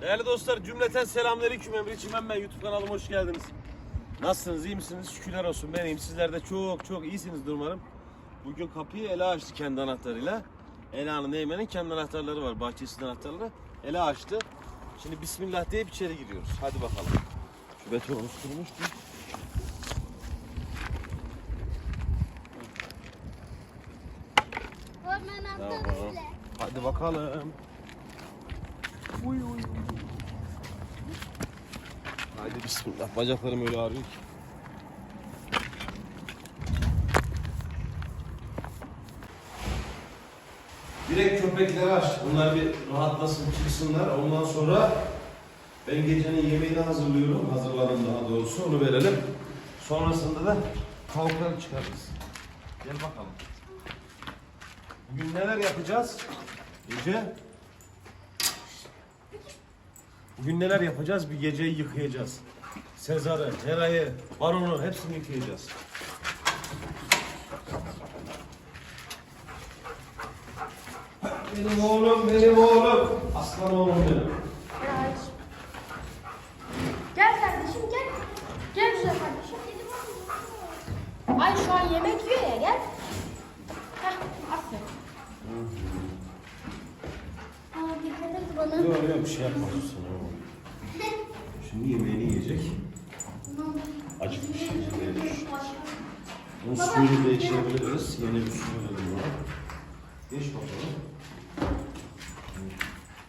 Değerli dostlar cümleten selamünaleyküm Emre Çimen ben YouTube kanalıma hoş geldiniz. Nasılsınız iyi misiniz? Şükürler olsun ben iyiyim. Sizler de çok çok iyisinizdir umarım. Bugün kapıyı Ela açtı kendi anahtarıyla. Ela'nın Eymen'in kendi anahtarları var. Bahçesinin anahtarları. Ela açtı. Şimdi Bismillah deyip içeri giriyoruz. Hadi bakalım. Şu betonumuz kurumuştu. Orman Tamam. Hadi bakalım. Uy uy uy. Haydi bismillah. Bacaklarım öyle ağrıyor ki. Direkt köpekleri aç. Bunlar bir rahatlasın, çıksınlar. Ondan sonra ben gecenin yemeğini hazırlıyorum. Hazırladım daha doğrusu. Onu verelim. Sonrasında da tavukları çıkarırız. Gel bakalım. Bugün neler yapacağız? Gece. Bugün neler yapacağız? Bir geceyi yıkayacağız. Sezar'ı, Hera'yı, Baron'u hepsini yıkayacağız. Benim oğlum, benim oğlum. Aslan oğlum benim. Gel kardeşim gel. Gel güzel kardeşim. Ay şu an yemek yiyor ya gel. Heh aferin. Aa dikkat et bana. Yok yok bir şey. Şimdi yemeğini yiyecek. Acıkmış yiyecek. Bunun suyunu da içebiliriz. Yeni bir su verelim ona. Geç bakalım.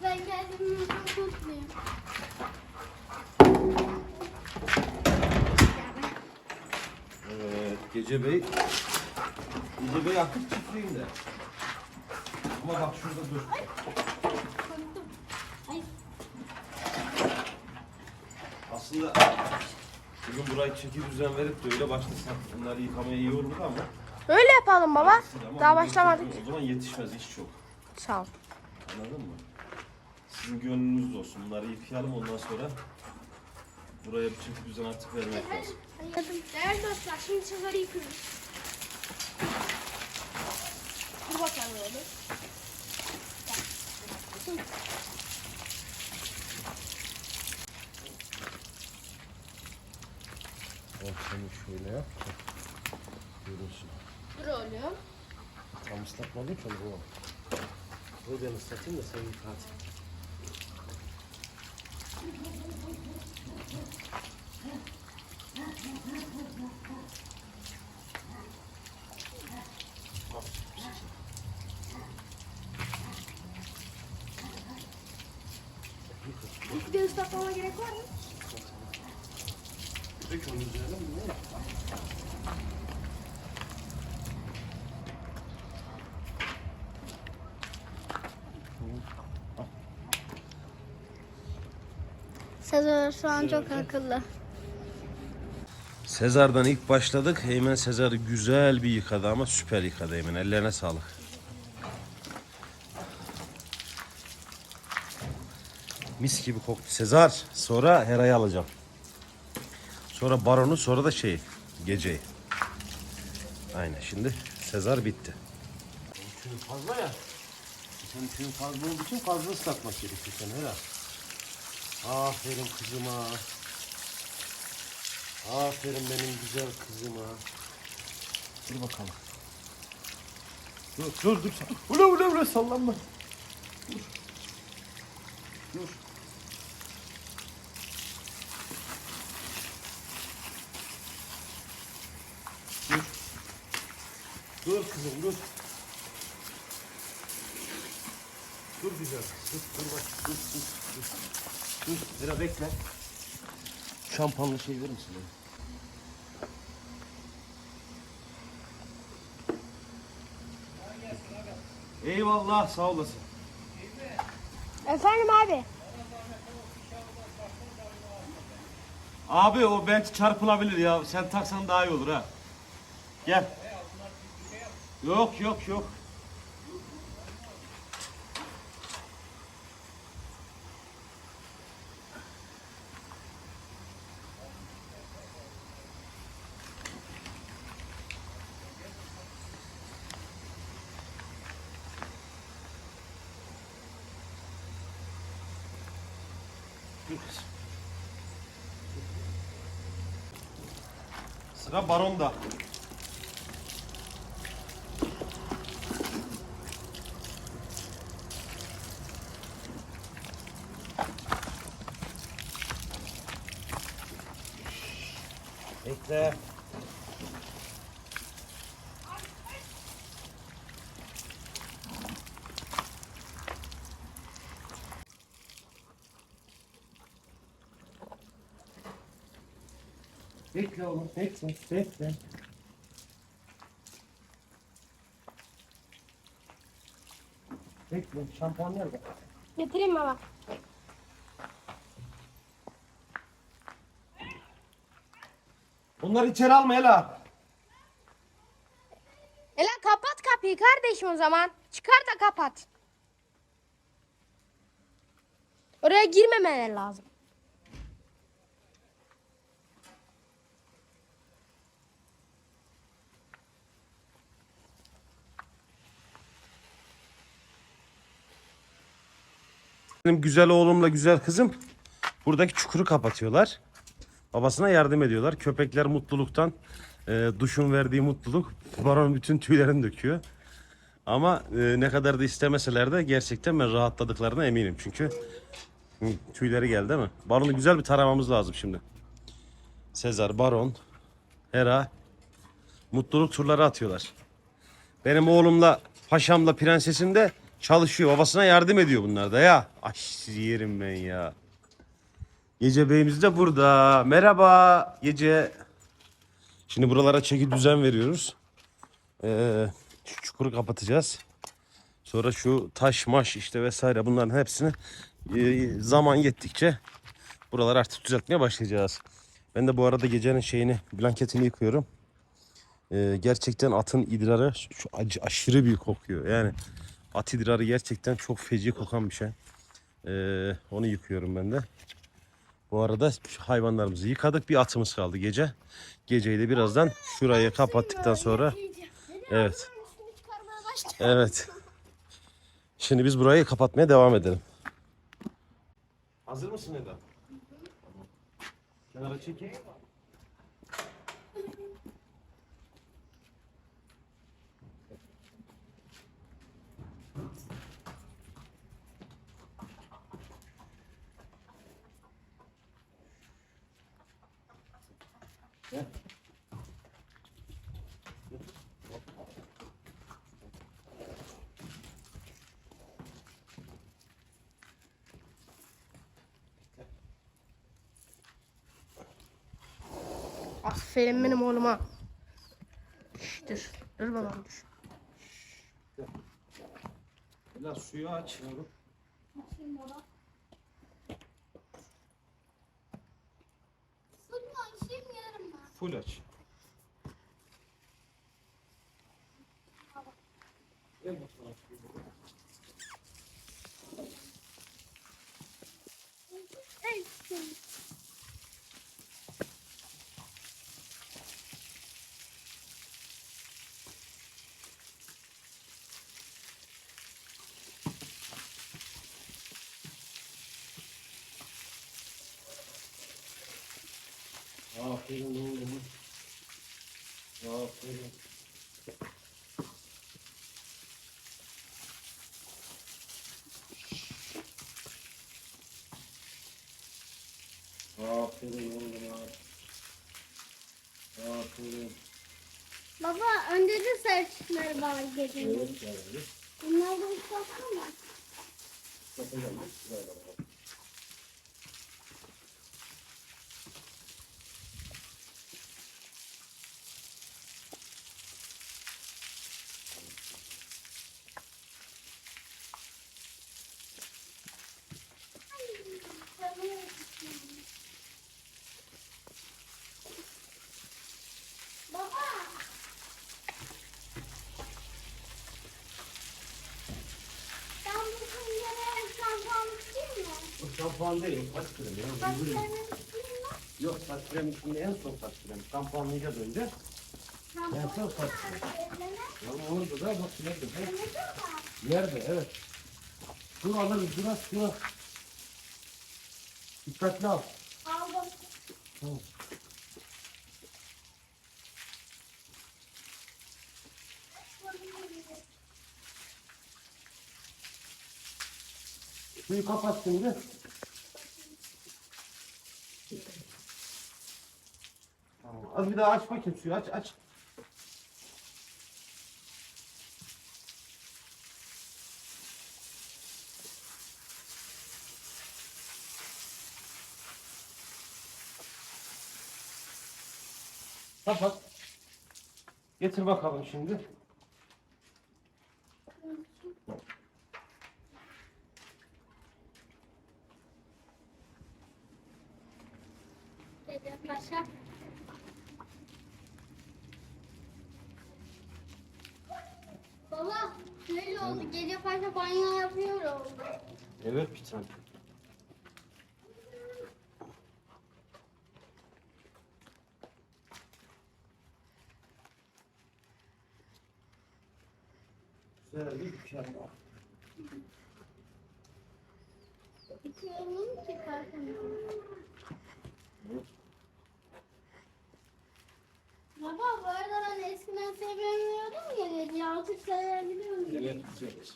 Ben kendimi tutmayayım. Evet, Gece Bey. Gece Bey aktif çiftliğinde. Ama bak şurada dur. Korktum. Ay Aslında bugün burayı çeki düzen verip de öyle başlasak bunları yıkamaya iyi olur ama. Öyle yapalım baba. Ama Daha bugün başlamadık. O zaman yetişmez iş çok. Sağ ol. Anladın mı? Sizin gönlünüz olsun. Bunları yıkayalım ondan sonra buraya bir çeki düzen artık vermek lazım. Değerli dostlar şimdi sefer yıkıyoruz. Dur bakalım öyle. Evet, seni şöyle yap. Görünsün. Dur oğlum. Tam ıslatmadın ki onu bu. Bu ben ıslatayım da sen yıka hadi. Bir de ıslatmama gerek var mı? Dök onun üzerine mi? Sezar şu an çok akıllı. Sezar'dan ilk başladık. Eymen Sezar'ı güzel bir yıkadı ama süper yıkadı Eymen. Ellerine sağlık. Mis gibi koktu. Sezar sonra Hera'yı alacağım. Sonra Baron'u sonra da şey geceyi. Aynen şimdi Sezar bitti. Tüyün fazla ya. Sen tüyün fazla olduğu için fazla ıslatmak gerekiyor sen Hera. Aferin kızıma. Aferin benim güzel kızıma. Dur bakalım. Dur dur dur. Ula ula ula sallanma. Dur. Dur. Dur. Dur kızım dur. Dur güzel. Dur dur bak. Dur dur dur. Dur. Biraz bekle. Şampanlı şey verir misin? bana? Eyvallah sağ olasın. Efendim abi. Abi o belki çarpılabilir ya. Sen taksan daha iyi olur ha. Gel. Yok yok yok. Sıra baronda. Bekle. Bekle oğlum, bekle, bekle. Bekle, şampuan nerede? Getireyim baba. Bunları içeri alma Ela. Ela kapat kapıyı kardeşim o zaman. Çıkar da kapat. Oraya girmemeleri lazım. Benim güzel oğlumla güzel kızım buradaki çukuru kapatıyorlar. Babasına yardım ediyorlar. Köpekler mutluluktan e, duşun verdiği mutluluk baron bütün tüylerini döküyor. Ama e, ne kadar da istemeseler de gerçekten ben rahatladıklarına eminim. Çünkü tüyleri geldi değil mi? Baronu güzel bir taramamız lazım şimdi. Sezar, Baron, Hera mutluluk turları atıyorlar. Benim oğlumla paşamla prensesim de çalışıyor. Babasına yardım ediyor bunlar da ya. Ay yerim ben ya. Gece beyimiz de burada. Merhaba Gece. Şimdi buralara çeki düzen veriyoruz. Ee, şu çukuru kapatacağız. Sonra şu taş maş işte vesaire bunların hepsini e, zaman yettikçe buraları artık düzeltmeye başlayacağız. Ben de bu arada gecenin şeyini blanketini yıkıyorum. Ee, gerçekten atın idrarı şu acı, aşırı büyük kokuyor. Yani at idrarı gerçekten çok feci kokan bir şey. Ee, onu yıkıyorum ben de. Bu arada hayvanlarımızı yıkadık. Bir atımız kaldı gece. Geceyi de birazdan şurayı kapattıktan sonra evet. Evet. Şimdi biz burayı kapatmaya devam edelim. Hazır mısın Eda? Kenara çekeyim. Aferin benim oğluma. Şş, dur. Dur babam dur. Biraz suyu aç Full aç. Aferin. Aferin oğlum. Aferin. Baba önce de saçları bana geliyor. Evet yavrum. Bunlar da ıslattı mı? Yapacağım. Bakalım. Baba. Ben bu kıyılara şampuan değil mi? Değil, saç kremi ya. Saçlarını Yok saç kremi şimdi en son saç kremi. Şampuanlayacağız önce. En son kremi. Ama orada da bak nerede? He? Nerede? Evet. Dur alırız biraz dur. Dikkatli al. Aldım. Tamam. Suyu kapat şimdi. Az bir daha aç bakayım suyu aç aç. Kapat. Getir bakalım şimdi. Dedim paşa. Baba böyle oldu. Gece paşa banyo yapıyor oldu. Evet bir. Güzel bir mükemmel. Bitiyorum ki kalkamıyorum. Baba bu arada ben eskiden sevmiyordum ya gece artık sevebiliyorum. Evet güzel.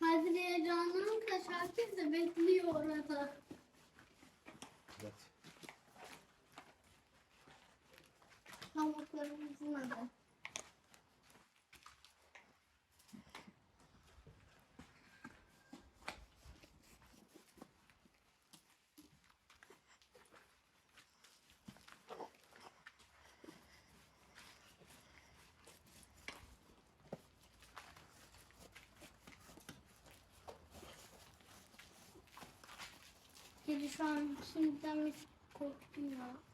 Kadriye Canan'ın da şarkısı da bekliyor orada. Evet. Pamuklarımızın adı. Kedi şu an şimdiden korktum ya.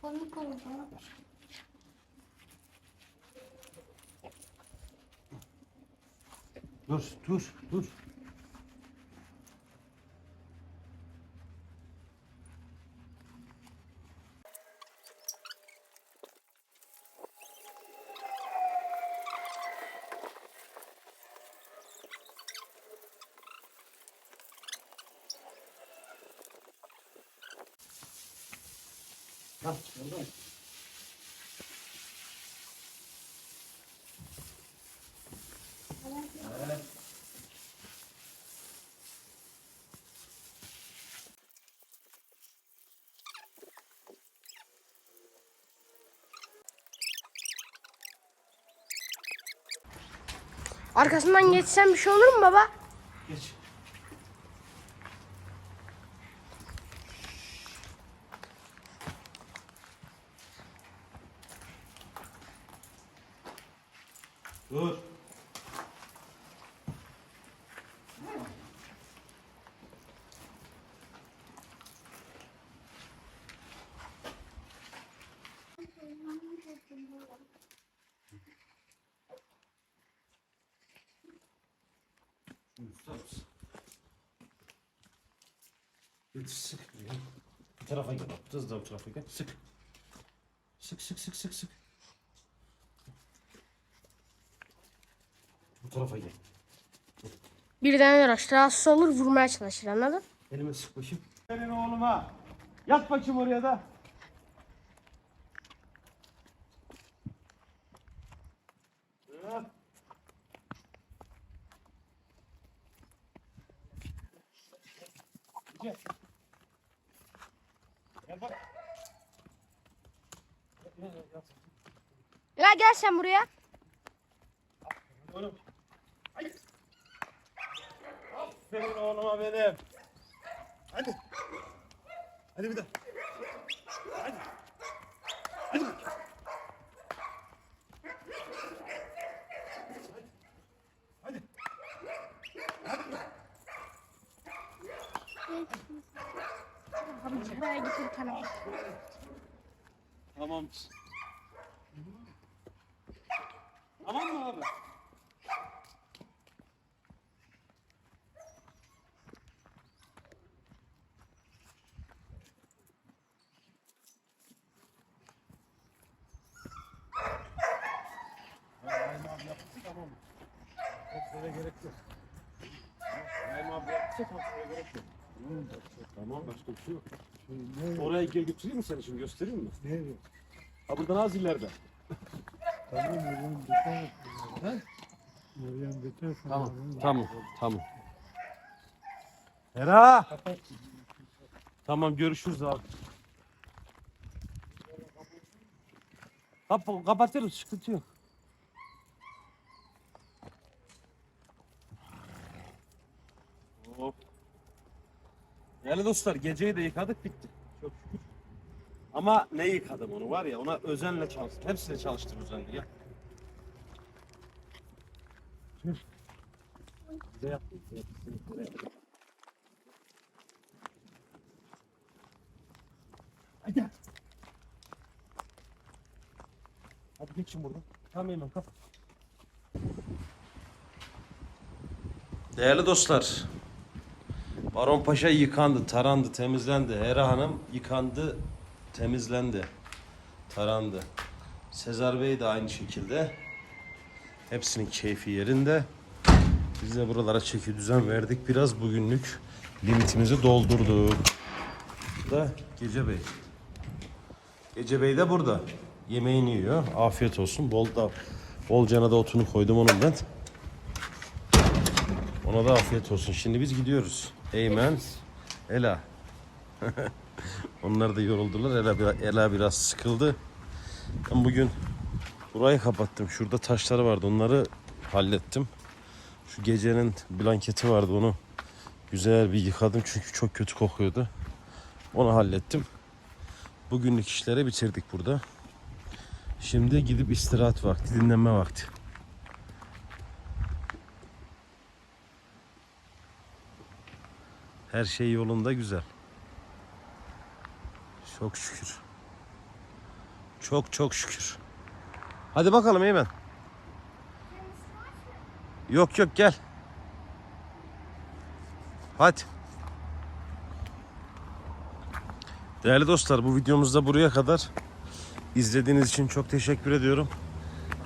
Komik oldu. Dur dur dur. Arkasından geçsem bir şey olur mu baba? Geç. Dur. Şunu tutar mısın? Bir sık. Bu tarafa gel. Hızlı da bu tarafa gel. Sık. Sık sık sık sık sık. Bu tarafa gel. Birden yaraş rahatsız olur vurmaya çalışır anladın? Elime sık bakayım. Senin oğluma. Yat bakayım oraya da. Yat. Gel. Gel bak. Gel, gel, yat. Ya gel sen buraya. Oğlum. Aferin oğluma benim. Hadi. Hadi bir daha. Hadi. Hadi. Hadi. Buraya getir kanal. Tamam. Tamam mı abi? Yaptı tamam. Kontrole gerek yok. Abi yaptı kontrole gerek yok. Tamam başka bir şey yok. Oraya gel götüreyim mi seni şimdi göstereyim mi? Nereye? Ha buradan az ileride. Tamam oradan biter. Oradan biter. Tamam, tamam, tamam. Hera! Tamam, görüşürüz abi. Kap kapatırız, sıkıntı yok. Değerli dostlar, geceyi de yıkadık, bitti. Çok şükür. Ama ne yıkadım onu var ya, ona özenle çalıştım. Hepsini çalıştım özenle. Gel. Bize yaptın. Hadi. Hadi geçin buradan. Tamam hemen kap. Değerli dostlar. Baron Paşa yıkandı, tarandı, temizlendi. Hera Hanım yıkandı, temizlendi, tarandı. Sezar Bey de aynı şekilde. Hepsinin keyfi yerinde. Biz de buralara çeki düzen verdik. Biraz bugünlük limitimizi doldurduk. Da Gece Bey. Gece Bey de burada. Yemeğini yiyor. Afiyet olsun. Bol da bol cana da otunu koydum onun ben. Ona da afiyet olsun. Şimdi biz gidiyoruz. Eymen, Ela. Onlar da yoruldular. Ela, biraz- Ela biraz sıkıldı. Ben bugün burayı kapattım. Şurada taşları vardı. Onları hallettim. Şu gecenin blanketi vardı. Onu güzel bir yıkadım. Çünkü çok kötü kokuyordu. Onu hallettim. Bugünlük işleri bitirdik burada. Şimdi gidip istirahat vakti, dinlenme vakti. Her şey yolunda güzel. Çok şükür. Çok çok şükür. Hadi bakalım Eymen. Yok yok gel. Hadi. Değerli dostlar bu videomuzda buraya kadar. İzlediğiniz için çok teşekkür ediyorum.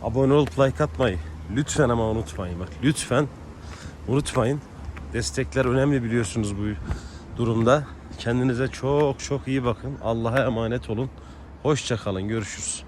Abone olup like atmayı lütfen ama unutmayın bak lütfen unutmayın. Destekler önemli biliyorsunuz bu durumda. Kendinize çok çok iyi bakın. Allah'a emanet olun. Hoşça kalın. Görüşürüz.